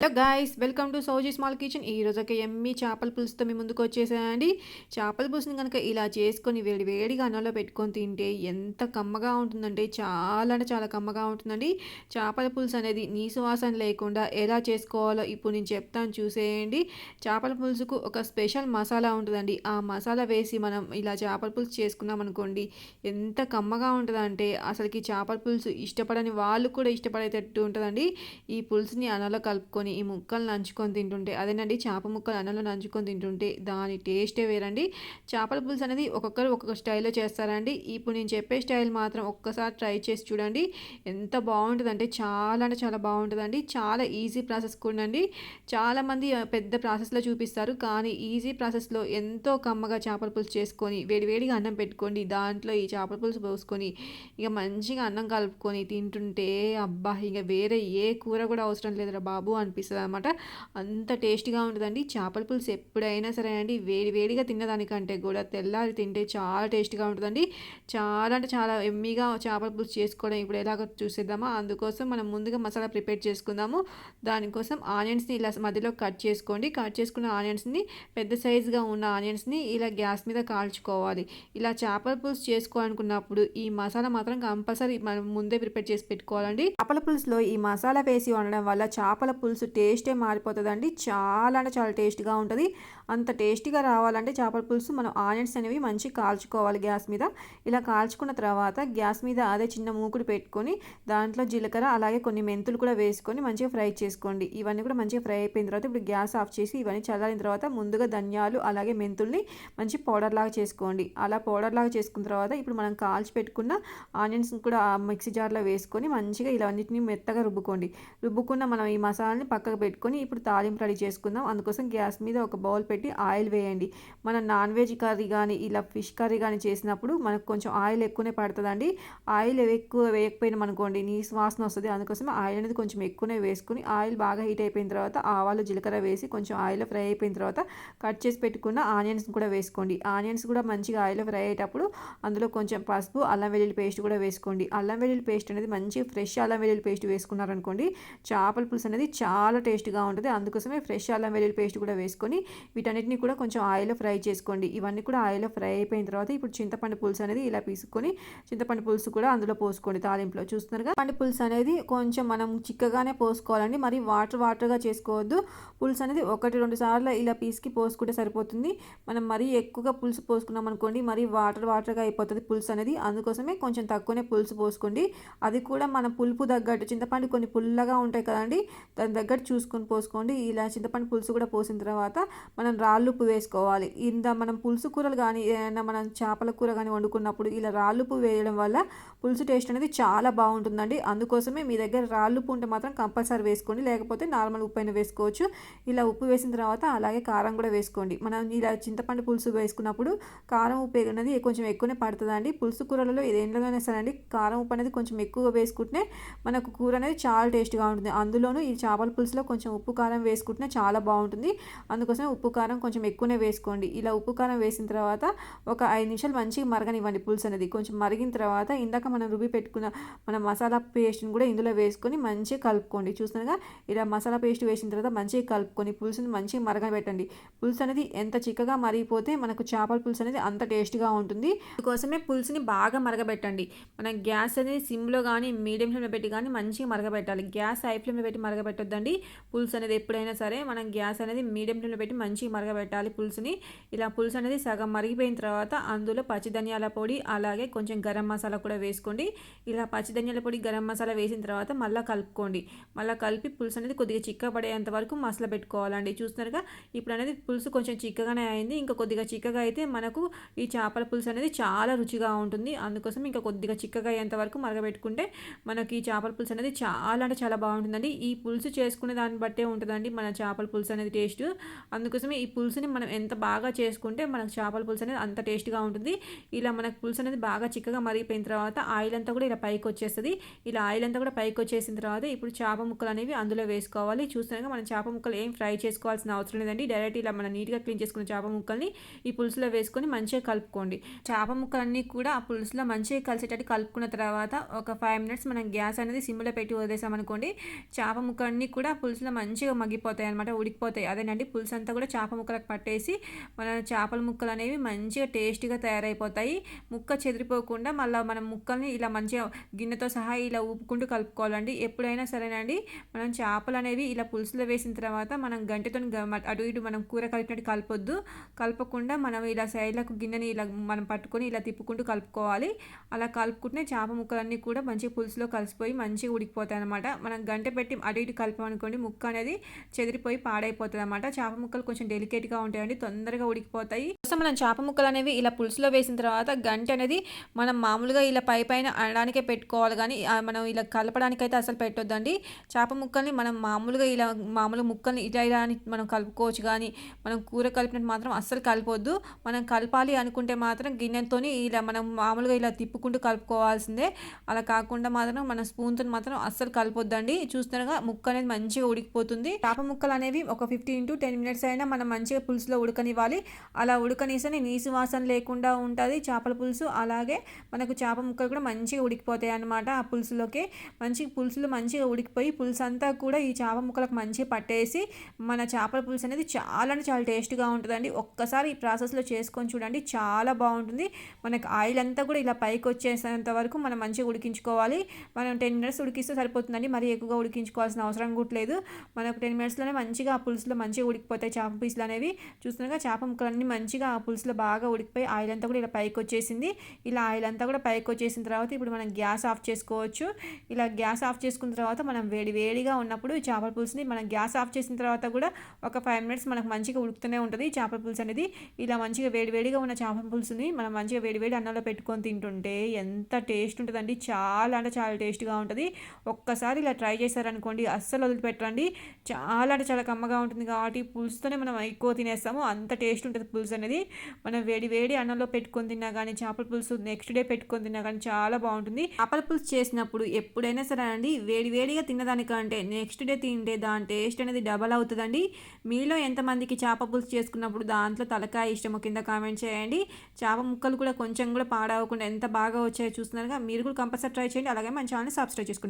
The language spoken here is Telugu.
Hello guys welcome to Sowji small kitchen ఈ రోజు ఒక ఎమ్మి చేపల పులుసుతో మీ ముందుకు వచ్చేసాయండి చేపల పులుసుని కనుక ఇలా చేసుకొని వేడి వేడిగా అన్నంలో పెట్టుకొని తింటే ఎంత కమ్మగా ఉంటుందంటే చాలా అంటే చాలా కమ్మగా ఉంటుందండి. చేపల పులుసు అనేది నీసు వాసన లేకుండా ఎలా చేసుకోవాలో ఇప్పుడు నేను చెప్తాను చూసేయండి. చేపల పులుసుకు ఒక స్పెషల్ మసాలా ఉంటుందండి. ఆ మసాలా వేసి మనం ఇలా చేపల పులుసు చేసుకున్నాం అనుకోండి ఎంత కమ్మగా ఉంటుందంటే అసలుకి చేపల పులుసు ఇష్టపడని వాళ్ళు కూడా ఇష్టపడేటట్టు ఉంటుందండి. ఈ పులుసుని అన్నంలో కలుపుకొని ఈ ముక్కలు నంచుకొని తింటుంటే అదేనండి చేప ముక్కలు అన్నంలో నంచుకొని తింటుంటే దాని టేస్టే వేరండి. చేపల పులుసు అనేది ఒక్కొక్కరు ఒక్కొక్క స్టైల్లో చేస్తారండి. ఇప్పుడు నేను చెప్పే స్టైల్ మాత్రం ఒక్కసారి ట్రై చేసి చూడండి. ఎంత బాగుంటుందంటే చాలా అంటే చాలా బాగుంటుందండి. చాలా ఈజీ ప్రాసెస్ కూడా అండి చాలామంది పెద్ద ప్రాసెస్లో చూపిస్తారు. కానీ ఈజీ ప్రాసెస్లో ఎంతో కమ్మగా చేపల పులుసు చేసుకొని వేడివేడిగా అన్నం పెట్టుకోండి దాంట్లో ఈ చేపల పులుసు పోసుకొని ఇక మంచిగా అన్నం కలుపుకొని తింటుంటే అబ్బా ఇక వేరే ఏ కూర కూడా అవసరం లేదురా బాబు అనిపి అనిపిస్తుంది అనమాట అంత టేస్టీగా ఉంటుందండి. చేపల పులుసు ఎప్పుడైనా సరే అండి వేడి వేడిగా తిన్నదానికంటే కూడా తెల్లారి తింటే చాలా టేస్టీగా ఉంటుందండి. చాలా అంటే చాలా ఎమ్మీగా చేపల పులుసు చేసుకోవడం ఇప్పుడు ఎలాగో చూసేద్దామా? అందుకోసం మనం ముందుగా మసాలా ప్రిపేర్ చేసుకుందాము. దానికోసం ఆనియన్స్ని ఇలా మధ్యలో కట్ చేసుకోండి. కట్ చేసుకున్న ఆనియన్స్ని పెద్ద సైజుగా ఉన్న ఆనియన్స్ని ఇలా గ్యాస్ మీద కాల్చుకోవాలి. ఇలా చేపల పులుసు చేసుకోవాలనుకున్నప్పుడు ఈ మసాలా మాత్రం కంపల్సరీ మనం ముందే ప్రిపేర్ చేసి పెట్టుకోవాలండి. చేపల పులుసులో ఈ మసాలా వేసి వండడం వల్ల చేపల పులుసు టేస్టే మారిపోతుందండి. చాలా అంటే చాలా టేస్ట్గా ఉంటుంది. అంత టేస్టీగా రావాలంటే చేపల పులుసు మనం ఆనియన్స్ అనేవి మంచిగా కాల్చుకోవాలి గ్యాస్ మీద. ఇలా కాల్చుకున్న తర్వాత గ్యాస్ మీద అదే చిన్న మూకుడు పెట్టుకొని దాంట్లో జీలకర్ర అలాగే కొన్ని మెంతులు కూడా వేసుకొని మంచిగా ఫ్రై చేసుకోండి. ఇవన్నీ కూడా మంచిగా ఫ్రై అయిపోయిన తర్వాత ఇప్పుడు గ్యాస్ ఆఫ్ చేసి ఇవన్నీ చల్లారిన తర్వాత ముందుగా ధనియాలు అలాగే మెంతుల్ని మంచి పౌడర్ లాగా చేసుకోండి. అలా పౌడర్ లాగా చేసుకున్న తర్వాత ఇప్పుడు మనం కాల్చి పెట్టుకున్న ఆనియన్స్ కూడా మిక్సీ జార్లో వేసుకొని మంచిగా ఇలా అన్నింటినీ మెత్తగా రుబ్బుకోండి. రుబ్బుకున్న మనం ఈ మసాలాని పక్కకు పెట్టుకొని ఇప్పుడు తాలింపు రెడీ చేసుకుందాం. అందుకోసం గ్యాస్ మీద ఒక బౌల్ పెట్టి ఆయిల్ వేయండి. మన నాన్ వెజ్ కర్రీ కానీ ఇలా ఫిష్ కర్రీ కానీ చేసినప్పుడు మనకు కొంచెం ఆయిల్ ఎక్కువనే పడుతుందండి. ఆయిల్ ఎక్కువ వేయకపోయినాం అనుకోండి నీ వాసన వస్తుంది. అందుకోసం ఆయిల్ అనేది కొంచెం ఎక్కువనే వేసుకుని ఆయిల్ బాగా హీట్ అయిపోయిన తర్వాత ఆవాలు జీలకర్ర వేసి కొంచెం ఆయిల్ ఫ్రై అయిపోయిన తర్వాత కట్ చేసి పెట్టుకున్న ఆనియన్స్ కూడా వేసుకోండి. ఆనియన్స్ కూడా మంచిగా ఆయిల్ ఫ్రై అయ్యేటప్పుడు అందులో కొంచెం పసుపు అల్లం వెల్లుల్లి పేస్ట్ కూడా వేసుకోండి. అల్లం వెల్లుల్లి పేస్ట్ అనేది మంచి ఫ్రెష్ అల్లం వెల్లుల్లి పేస్ట్ వేసుకున్నారనుకోండి చేపల పులుసు అనేది చాలా చాలా టేస్ట్గా ఉంటుంది. అందుకోసమే ఫ్రెష్ అల్లం వెల్లుల్లి పేస్ట్ కూడా వేసుకొని వీటన్నిటిని కూడా కొంచెం ఆయిల్లో ఫ్రై చేసుకోండి. ఇవన్నీ కూడా ఆయిల్లో ఫ్రై అయిపోయిన తర్వాత ఇప్పుడు చింతపండు పులుసు అనేది ఇలా పీసుకొని చింతపండు పులుసు కూడా అందులో పోసుకోండి తాలింపులో. చూస్తున్నారుగా పండు పులుసు అనేది కొంచెం మనం చిక్కగానే పోసుకోవాలండి. మరి వాటర్ వాటర్గా చేసుకోవద్దు. పులుసు అనేది ఒకటి రెండు సార్లు ఇలా పీసుకి పోసుకుంటే సరిపోతుంది. మనం మరీ ఎక్కువగా పులుసు పోసుకున్నాం అనుకోండి మరి వాటర్ వాటర్గా అయిపోతుంది పులుసు అనేది. అందుకోసమే కొంచెం తక్కువనే పులుసు పోసుకోండి. అది కూడా మన పులుపు తగ్గట్టు చింతపండు కొన్ని పుల్లగా ఉంటాయి కదండి. దాని తగ్గట్టు చూసుకొని పోసుకోండి. ఇలా చింతపండు పులుసు కూడా పోసిన తర్వాత మనం రాళ్ళుప్పు వేసుకోవాలి. ఇంత మనం పులుసు కూరలు కానీ ఏదైనా మనం చేపల కూర కానీ వండుకున్నప్పుడు ఇలా రాళ్ళుప్పు వేయడం వల్ల పులుసు టేస్ట్ అనేది చాలా బాగుంటుందండి. అందుకోసమే మీ దగ్గర రాళ్ళుప్పు ఉంటే మాత్రం కంపల్సరీ వేసుకోండి. లేకపోతే నార్మల్ ఉప్పు అయినా వేసుకోవచ్చు. ఇలా ఉప్పు వేసిన తర్వాత అలాగే కారం కూడా వేసుకోండి. మనం ఇలా చింతపండు పులుసు వేసుకున్నప్పుడు కారం ఉప్పు అనేది కొంచెం ఎక్కువనే పడుతుందండి. పులుసు కూరలలో ఏదైనా సరే అండి కారం ఉప్పు అనేది కొంచెం ఎక్కువగా వేసుకుంటే మనకు కూర అనేది చాలా టేస్ట్గా ఉంటుంది. అందులోనూ ఈ చేపల పులుసులో కొంచెం ఉప్పు కారం వేసుకుంటే చాలా బాగుంటుంది. అందుకోసమే ఉప్పు కారం కొంచెం ఎక్కువనే వేసుకోండి. ఇలా ఉప్పు కారం వేసిన తర్వాత ఒక ఐదు నిమిషాలు మంచిగా మరగనివ్వండి పులుసు అనేది. కొంచెం మరిగిన తర్వాత ఇందాక మనం రుబ్బి పెట్టుకున్న మన మసాలా పేస్ట్ని కూడా ఇందులో వేసుకొని మంచిగా కలుపుకోండి. చూస్తున్నాగా ఇలా మసాలా పేస్ట్ వేసిన తర్వాత మంచిగా కలుపుకొని పులుసుని మంచిగా మరగబెట్టండి పులుసు అనేది ఎంత చిక్కగా మరిగిపోతే మనకు చేపల పులుసు అనేది అంత టేస్ట్గా ఉంటుంది. అందుకోసమే పులుసుని బాగా మరగబెట్టండి. మనం గ్యాస్ అనేది సిమ్లో కానీ మీడియం ఫ్లేమ్లో పెట్టి కానీ మంచిగా మరగబెట్టాలి. గ్యాస్ హై ఫ్లేమ్లో పెట్టి మరగబెట్టొద్దండి. పులుసు అనేది ఎప్పుడైనా సరే మనం గ్యాస్ అనేది మీడియం ఫ్లేమ్లో పెట్టి మంచిగా మరగబెట్టాలి పులుసుని. ఇలా పులుసు అనేది సగం మరిగిపోయిన తర్వాత అందులో పచ్చి ధనియాల పొడి అలాగే కొంచెం గరం మసాలా కూడా వేసుకోండి. ఇలా పచ్చి ధనియాల పొడి గరం మసాలా వేసిన తర్వాత మళ్ళీ కలుపుకోండి. మళ్ళీ కలిపి పులుసు అనేది కొద్దిగా చిక్క పడేంత వరకు మసాలా పెట్టుకోవాలండి. చూస్తున్నారుగా ఇప్పుడు అనేది పులుసు కొంచెం చిక్కగానే అయింది. ఇంకా కొద్దిగా చిక్కగా అయితే మనకు ఈ చేపల పులుసు అనేది చాలా రుచిగా ఉంటుంది. అందుకోసం ఇంకా కొద్దిగా చిక్కగా అయ్యేంత వరకు మరగబెట్టుకుంటే మనకి ఈ చేపల పులుసు అనేది చాలా అంటే చాలా బాగుంటుందండి. ఈ పులుసు చేసుకునే దాన్ని బట్టే ఉంటుందండి మన చేపల పులుసు అనేది టేస్ట్. అందుకోసమే ఈ పులుసుని మనం ఎంత బాగా చేసుకుంటే మనకు చేపల పులుసు అనేది అంత టేస్ట్గా ఉంటుంది. ఇలా మనకు పులుసు అనేది బాగా చిక్కగా మరిగిపోయిన తర్వాత ఆయిల్ అంతా కూడా ఇలా పైకి వచ్చేస్తుంది. ఇలా ఆయిల్ అంతా కూడా పైకి వచ్చేసిన తర్వాత ఇప్పుడు చేప ముక్కలు అనేవి అందులో వేసుకోవాలి. చూసినాక మనం చేప ముక్కలు ఏం ఫ్రై చేసుకోవాల్సిన అవసరం లేదండి. డైరెక్ట్ ఇలా మనం నీట్గా క్లీన్ చేసుకున్న చేప ముక్కల్ని ఈ పులుసులో వేసుకొని మంచిగా కలుపుకోండి. చేప ముక్కలన్నీ కూడా ఆ పులుసులో మంచిగా కలిసేటట్టు కలుపుకున్న తర్వాత ఒక ఫైవ్ మినిట్స్ మనం గ్యాస్ అనేది సిమ్లో పెట్టి వదిలేసామనుకోండి చేప ముక్కలన్నీ కూడా కూడా పులుసులో మంచిగా మగ్గిపోతాయి అనమాట ఉడికిపోతాయి. అదేనండి పులుసు అంతా కూడా చేప ముక్కలకు పట్టేసి మన చేపల ముక్కలు అనేవి మంచిగా టేస్టీగా తయారైపోతాయి. ముక్క చెదిరిపోకుండా మళ్ళీ మనం ముక్కల్ని ఇలా మంచిగా గిన్నెతో సహా ఇలా ఊపుకుంటూ కలుపుకోవాలండి. ఎప్పుడైనా సరేనండి మనం చేపలు అనేవి ఇలా పులుసులో వేసిన తర్వాత మనం గంటతో అటు ఇటు మనం కూర కలిపినట్టు కలపొద్దు. కలపకుండా మనం ఇలా సైడ్లకు గిన్నెని ఇలా మనం పట్టుకొని ఇలా తిప్పుకుంటూ కలుపుకోవాలి. అలా కలుపుకుంటే చేప ముక్కలన్నీ కూడా మంచిగా పులుసులో కలిసిపోయి మంచిగా ఉడికిపోతాయి అనమాట మనం గంట పెట్టి అటు ఇటు అనుకోండి ముక్క అనేది చెదిరిపోయి పాడైపోతుంది అనమాట చేప ముక్కలు కొంచెం డెలికేట్గా ఉంటాయండి తొందరగా ఉడికిపోతాయి. కోసం మనం చేప ముక్కలు అనేవి ఇలా పులుసులో వేసిన తర్వాత గంట అనేది మనం మామూలుగా ఇలా పై పైన అనడానికే పెట్టుకోవాలి కానీ మనం ఇలా కలపడానికి అయితే అసలు పెట్టొద్దండి. చేప ముక్కల్ని మనం మామూలుగా ఇలా మామూలుగా ముక్కల్ని ఇలా ఇలా అని మనం కలుపుకోవచ్చు కానీ మనం కూర కలిపినట్టు మాత్రం అస్సలు కలపొద్దు. మనం కలపాలి అనుకుంటే మాత్రం గిన్నెతో ఇలా మనం మామూలుగా ఇలా తిప్పుకుంటూ కలుపుకోవాల్సిందే. అలా కాకుండా మాత్రం మన స్పూన్తో మాత్రం అస్సలు కలపొద్దండి. చూస్తున్నారుగా ముక్క అనేది మంచి మంచిగా ఉడికిపోతుంది. చేప ముక్కలు అనేవి ఒక ఫిఫ్టీన్ టు టెన్ మినిట్స్ అయినా మనం మంచిగా పులుసులో ఉడకనివ్వాలి. అలా ఉడకనిస్తే నీసు వాసన లేకుండా ఉంటుంది. చేపల పులుసు అలాగే మనకు చేప ముక్కలు కూడా మంచిగా ఉడికిపోతాయి అన్నమాట ఆ పులుసులోకి. మంచి పులుసులు మంచిగా ఉడికిపోయి పులుసు అంతా కూడా ఈ చేప ముక్కలకు మంచిగా పట్టేసి మన చేపల పులుసు అనేది చాలా అంటే చాలా టేస్ట్గా ఉంటుందండి. ఒక్కసారి ఈ ప్రాసెస్లో చేసుకొని చూడండి చాలా బాగుంటుంది. మనకు ఆయిల్ అంతా కూడా ఇలా పైకి వచ్చేసేంత వరకు మనం మంచిగా ఉడికించుకోవాలి. మనం టెన్ మినిట్స్ ఉడికిస్తే సరిపోతుందండి. మరి ఎక్కువగా ఉడికించుకోవాల్సిన అవసరం కూడా లేదు. మనకు టెన్ మినిట్స్లోనే మంచిగా ఆ పులుసులో మంచిగా ఉడికిపోతాయి. చేప పీసులు అనేవి చూస్తున్నాగా చేప ముక్కలన్నీ మంచిగా ఆ పులుసులో బాగా ఉడికిపోయి ఆయిల్ అంతా కూడా ఇలా పైకి వచ్చేసింది. ఇలా ఆయిల్ అంతా కూడా పైకి వచ్చేసిన తర్వాత ఇప్పుడు మనం గ్యాస్ ఆఫ్ చేసుకోవచ్చు. ఇలా గ్యాస్ ఆఫ్ చేసుకున్న తర్వాత మనం వేడి వేడిగా ఉన్నప్పుడు చేపల పులుసుని మనం గ్యాస్ ఆఫ్ చేసిన తర్వాత కూడా ఒక ఫైవ్ మినిట్స్ మనకు మంచిగా ఉడుకుతూనే ఉంటుంది చేపల పులుసు అనేది. ఇలా మంచిగా వేడి వేడిగా ఉన్న చేపల పులుసుని మనం మంచిగా వేడి వేడి అన్నంలో పెట్టుకొని తింటుంటే ఎంత టేస్ట్ ఉంటుందండి. చాలా అంటే చాలా టేస్ట్గా ఉంటుంది. ఒక్కసారి ఇలా ట్రై చేశారనుకోండి అస్సలు పెట్టండి. చాలా అంటే చాలా కమ్మగా ఉంటుంది కాబట్టి పులుసుతోనే మనం ఎక్కువ తినేస్తాము. అంత టేస్ట్ ఉంటుంది పులుసు అనేది. మనం వేడి వేడి అన్నంలో పెట్టుకొని తిన్నా కానీ చేపల పులుసు నెక్స్ట్ డే పెట్టుకొని తిన్నా కానీ చాలా బాగుంటుంది. చేపల పులుసు చేసినప్పుడు ఎప్పుడైనా సరే అండి వేడి వేడిగా తిన్నదానికంటే నెక్స్ట్ డే తింటే దాని టేస్ట్ అనేది డబల్ అవుతుందండి. మీలో ఎంతమందికి చేప పులుసు చేసుకున్నప్పుడు దాంట్లో తలకాయ ఇష్టమో కింద కామెంట్ చేయండి. చేప ముక్కలు కూడా కొంచెం కూడా పాడవకుండా ఎంత బాగా వచ్చాయో చూస్తున్నారుగా మీరు కూడా కంపల్సరీ ట్రై చేయండి. అలాగే మన ఛానల్ సబ్స్క్రైబ్ చేసుకోండి